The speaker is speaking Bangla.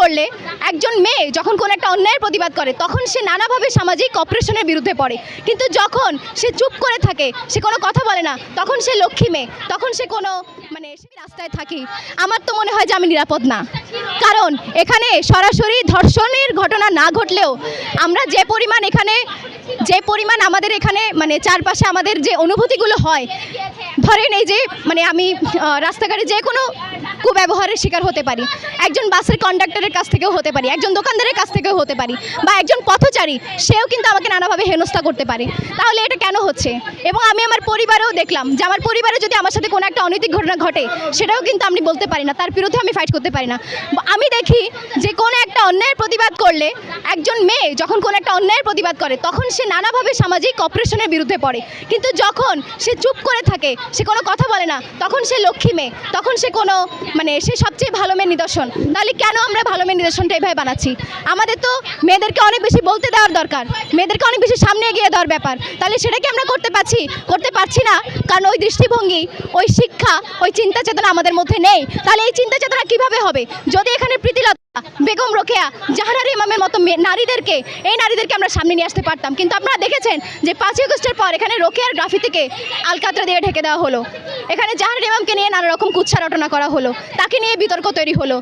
করলে একজন মেয়ে যখন কোনো একটা অন্যায়ের প্রতিবাদ করে, তখন সে নানাভাবে সামাজিক অপারেশনের বিরুদ্ধে পড়ে। কিন্তু যখন সে চুপ করে থাকে, সে কোনো কথা বলে না, তখন সে লক্ষ্মী মেয়ে, তখন সে কোনো মানে রাস্তায় থাকি? আমার তো মনে হয় যে আমি নিরাপদ না। কারণ এখানে সরাসরি ধর্ষণের ঘটনা না ঘটলেও আমরা যে পরিমাণ এখানে যে পরিমাণ আমাদের এখানে মানে চারপাশে আমাদের যে অনুভূতিগুলো হয়, ধরেন এই যে মানে আমি রাস্তাঘাটে যে কোনো কুব্যবহারের শিকার হতে পারি। একজন বাসের কন্ডাক্টরের কাছ থেকেও হতে পারি, একজন দোকানদারের কাছ থেকেও হতে পারি, বা একজন পথচারী, সেও কিন্তু আমাকে নানাভাবে হেনস্থা করতে পারে। তাহলে এটা কেন হচ্ছে? এবং আমি আমার পরিবারেও দেখলাম যে, আমার পরিবারে যদি আমার সাথে কোনো একটা অনৈতিক ঘটনা ঘটে, সেটাও কিন্তু আমি বলতে পারি না, তার বিরুদ্ধে আমি ফাইট করতে পারি না। আমি দেখি যে কোনো একটা অন্যায়ের প্রতিবাদ করলে একজন মেয়ে যখন কোনো একটা অন্যায়ের প্রতিবাদ করে, তখন সে নানাভাবে সামাজিক অপারেশনের বিরুদ্ধে পড়ে। কিন্তু যখন সে চুপ করে থাকে, সে কোনো কথা বলে না, তখন সে লক্ষ্মী মেয়ে, তখন সে কোনো মানে সে সবচেয়ে ভালো মেয়ের নিদর্শন। তাহলে কেন আমরা ভালো মেয়ের নিদর্শনটা এইভাবে বানাচ্ছি? আমাদের তো মেয়েদেরকে অনেক বেশি বলতে দেওয়ার দরকার, মেয়েদেরকে অনেক বেশি সামনে এগিয়ে দেওয়ার ব্যাপার। তাহলে সেটাকে আমরা করতে পারছি? করতে পারছি না, কারণ ওই দৃষ্টিভঙ্গি, ওই শিক্ষা, ওই চিন্তা চেতনা আমাদের মধ্যে নেই। তাহলে এই চিন্তা চেতনা কীভাবে হবে? যদি এখানে প্রীতিলতা রোকেয়া জাহানার ইমামের মতো নারীদেরকে, এই নারীদেরকে আমরা সামনে নিয়ে আসতে পারতাম। কিন্তু আপনারা দেখেছেন যে পাঁচই আগস্টের পর এখানে রোকেয়ার গ্রাফি থেকে আলকাতরা দিয়ে ঢেকে দেওয়া হলো। এখানে জাহানার ইমামকে নিয়ে নানা রকম কুচ্ছা রটনা করা হলো, তাকে নিয়ে বিতর্ক তৈরি হলো।